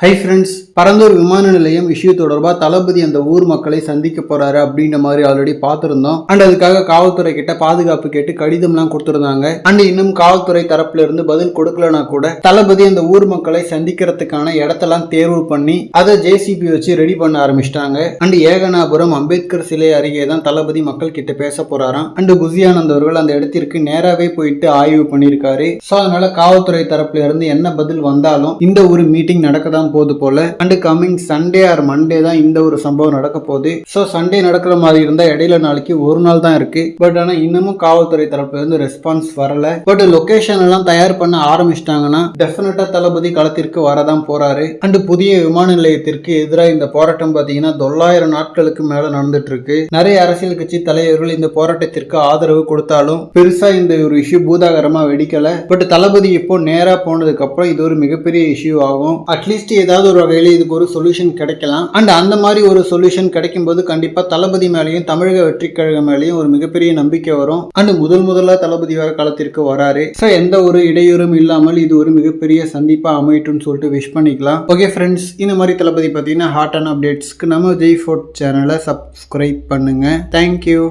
Hi friends Parandur விமான நிலையம் issue தொடர்பா தளபதி அந்த ஊர் மக்களை சந்திக்க போறாரு அப்படின்ற மாதிரி ஆல்ரெடி பார்த்துருந்தோம். அண்ட் அதுக்காக காவல்துறை கிட்ட பாதுகாப்பு கேட்டு கடிதம்லாம் கொடுத்துருந்தாங்க. அண்ட் இன்னும் காவல்துறை தரப்புல இருந்து பதில் கொடுக்கலனா கூட தளபதி அந்த ஊர் மக்களை சந்திக்கிறதுக்கான இடத்தெல்லாம் தேர்வு பண்ணி அதை ஜேசிபி வச்சு ரெடி பண்ண ஆரம்பிச்சிட்டாங்க. அண்ட் ஏகனாபுரம் அம்பேத்கர் சிலை அருகே தான் தளபதி மக்கள் கிட்ட பேச போறாராம். அண்ட் புசியானந்த் அவர்கள் அந்த இடத்திற்கு நேராவே போயிட்டு ஆய்வு பண்ணியிருக்காரு. ஸோ அதனால காவல்துறை தரப்புல இருந்து என்ன பதில் வந்தாலும் இந்த ஒரு மீட்டிங் நடக்க தான் போகுது போல. And coming Sunday or Monday தான் இந்த ஒரு சம்பவம் நடக்க போகுது. ஸோ சண்டே நடக்கிற மாதிரி இருந்தால் இடையில நாளைக்கு ஒரு நாள் தான் இருக்கு. பட் ஆனா இன்னமும் காவல்துறை தரப்புல இருந்து ரெஸ்பான்ஸ் வரல. பட் லொகேஷன் எல்லாம் தயார் பண்ண ஆரம்பிச்சிட்டாங்கன்னா டெஃபினட்டா தளபதி களத்திற்கு வரதான் போறாரு. அண்ட் புதிய விமான நிலையத்திற்கு எதிராக இந்த போராட்டம் பாத்தீங்கன்னா தொள்ளாயிரம் நாட்களுக்கு மேல நடந்துட்டு இருக்கு நிறைய அரசியல் கட்சி தலைவர்கள் இந்த போராட்டத்திற்கு ஆதரவு கொடுத்தாலும் பெருசா இந்த ஒரு இஷ்யூ பூதாகரமா வெடிக்கல. பட் தளபதி இப்போ நேரா போனதுக்கு அப்புறம் இது ஒரு மிகப்பெரிய இஷ்யூ ஆகும். அட்லீஸ்ட் ஏதாவது ஒரு வகையில இதுக்கு ஒரு சொல்யூஷன் கிடைக்கலாம். அண்ட் அந்த மாதிரி ஒரு சொல்யூஷன் கிடைக்கும் போது கண்டிப்பா தளபதி மேலேயும் தமிழக வெற்றி கழகம் மேலேயும் ஒரு மிகப்பெரிய நம்பிக்கை வரும். அண்ட் முதல் முதலா தளபதி வர காலத்திற்கு வராரு. ஸோ எந்த ஒரு இடையூறும் இல்லாமல் இது ஒரு மிகப்பெரிய சந்திப்பா அமையட்டும்னு சொல்லிட்டு விஷ் பண்ணிக்கலாம். ஓகே ஃப்ரெண்ட்ஸ் இந்த மாதிரி தளபதி பார்த்தீங்கன்னா ஹாட் அண்ட் அப்டேட்ஸ்க்கு நம்ம ஜெய் ஃபோர்ட் சேனலை சப்ஸ்கிரைப் பண்ணுங்க. Thank you